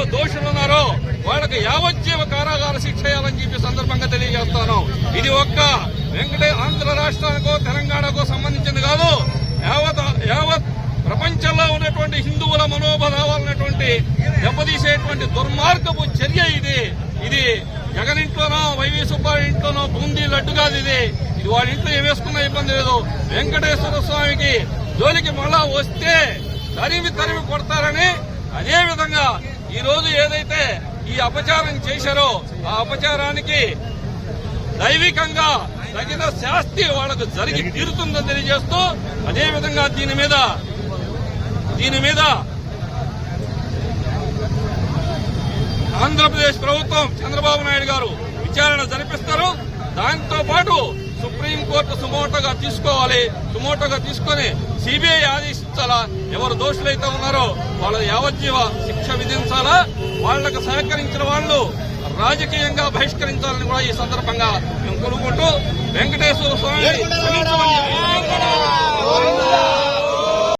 దీంట్లో దోషులున్నారో వాళ్ళకి యావజ్జీవ కారాగార శిక్ష చేయాలని చెప్పి సందర్భంగా తెలియజేస్తాను. ఇది ఒక్క వెంకటే ఆంధ్ర రాష్ట్రానికో తెలంగాణకో సంబంధించింది కాదు. యావత్ యావత్ ప్రపంచంలో ఉన్నటువంటి హిందువుల మనోభావాలనేటువంటి దెబ్బతీసేటువంటి దుర్మార్గపు చర్య ఇది. ఇది జగన్ ఇంట్లోనో వైవి సుబ్బారావు ఇంట్లోనో బూందీ లడ్డు కాదు ఇది. ఇది వాడి ఇంట్లో ఏమేసుకున్నా ఇబ్బంది లేదు. వెంకటేశ్వర స్వామికి జోలికి మళ్ళా వస్తే తరిమి తరిమి కొడతారని అదే విధంగా ఈ రోజు ఏదైతే ఈ అపచారం చేశారో ఆ అపచారానికి దైవికంగా తగిన శాస్తి వాళ్ళకు జరిగి తీరుతుందని తెలియజేస్తూ అదే విధంగా దీని మీద దీని మీద ఆంధ్రప్రదేశ్ ప్రభుత్వం చంద్రబాబు నాయుడు గారు విచారణ జరిపిస్తారు. దాంతో పాటు సుప్రీంకోర్టు సుమోటోగా తీసుకోవాలి. సుమోటోగా తీసుకొని సిబిఐ విధించాలా ఎవరు దోషులైతే ఉన్నారో వాళ్ళ యావజ్జీవ శిక్ష విధించాలా? వాళ్ళకు సహకరించిన వాళ్ళు రాజకీయంగా బహిష్కరించాలని కూడా ఈ సందర్భంగా మేము కోరుకుంటూ వెంకటేశ్వర స్వామి